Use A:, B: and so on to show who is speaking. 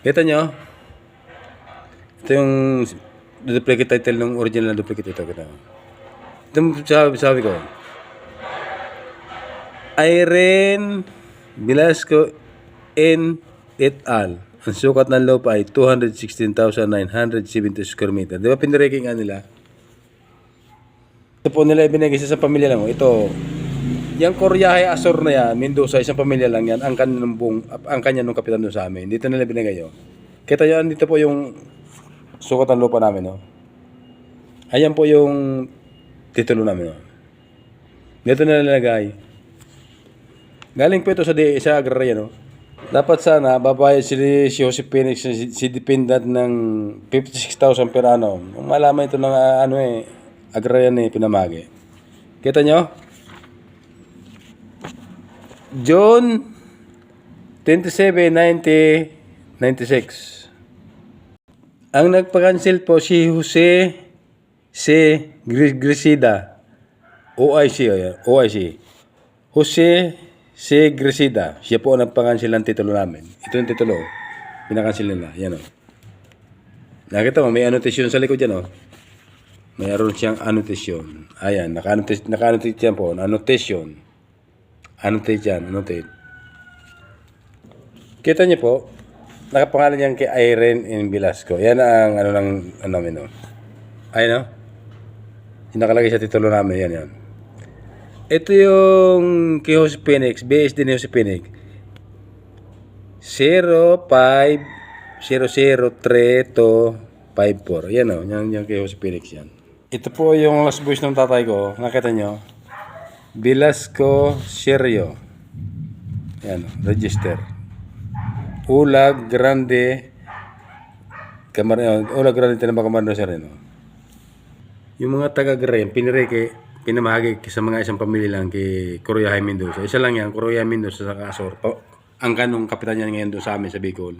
A: Kita nyo? Ito yung duplicate title ng original na duplicate ito. Kita. Ito sabi, sabi ko. Irene Velasco N. et al. Ang sukat ng lupa ay 216,970 square meter. Di ba piniraking nga nila? Ito po nila ibinigay sa pamilya lang. Ito, yung Koryahe Asor na yan, Mendoza, isang pamilya lang yan, ang kanya ng buong, ang kanya nung kapitan doon sa amin. Dito nila binigay yun. Kita yan, dito po yung sukat ng lupa namin, no? Ayan po yung titulo namin, no? Dito nila nilagay. Galing po ito sa, di, sa agrarya, no? Dapat sana, babayad si, si Jose Phoenix, si, si dependent ng 56,000 per annum. Kung malaman ito ng ah, ano eh, agrarya ni Pinamagi. Kita nyo? June 27, 90, 96. Ang nagpa-cancel po si Jose C. Gr- Grisida. OIC, OIC. Jose C. Grisida. Siya po ang nagpa-cancel ng titulo namin. Ito yung titulo. Pinakancel nila. Yan o. Nakita mo, may annotation sa likod yan o. Mayroon siyang annotation. Ayan, naka-annotate, naka-annotate yan po. Annotation. Annotate yan, annotate. Kita niyo po, nakapangalan yan kay Irene in Velasco. Yan ang ano ng ano namin, no. Ayun, no? Yung nakalagay sa titulo namin, yan, yan. Ito yung kay Jose Phoenix, BSD ni Jose Phoenix. 05 003 to 54. Yan o, yan yung kay Jose Phoenix yan. Ito po yung last voice ng tatay ko. Nakita nyo? Velasco Serio. Yan, register. Ulag Grande Kamar Ulag Grande Tinamba Camarino sa rin. Yung mga taga Graham, pinireke, pinamahagi sa mga isang pamilya lang kay Kuroyahay Mendoza. Isa lang yan, Kuroyahay Mendoza sa Kasor. Ang kanong kapitan niya ngayon doon sa amin sa Bicol.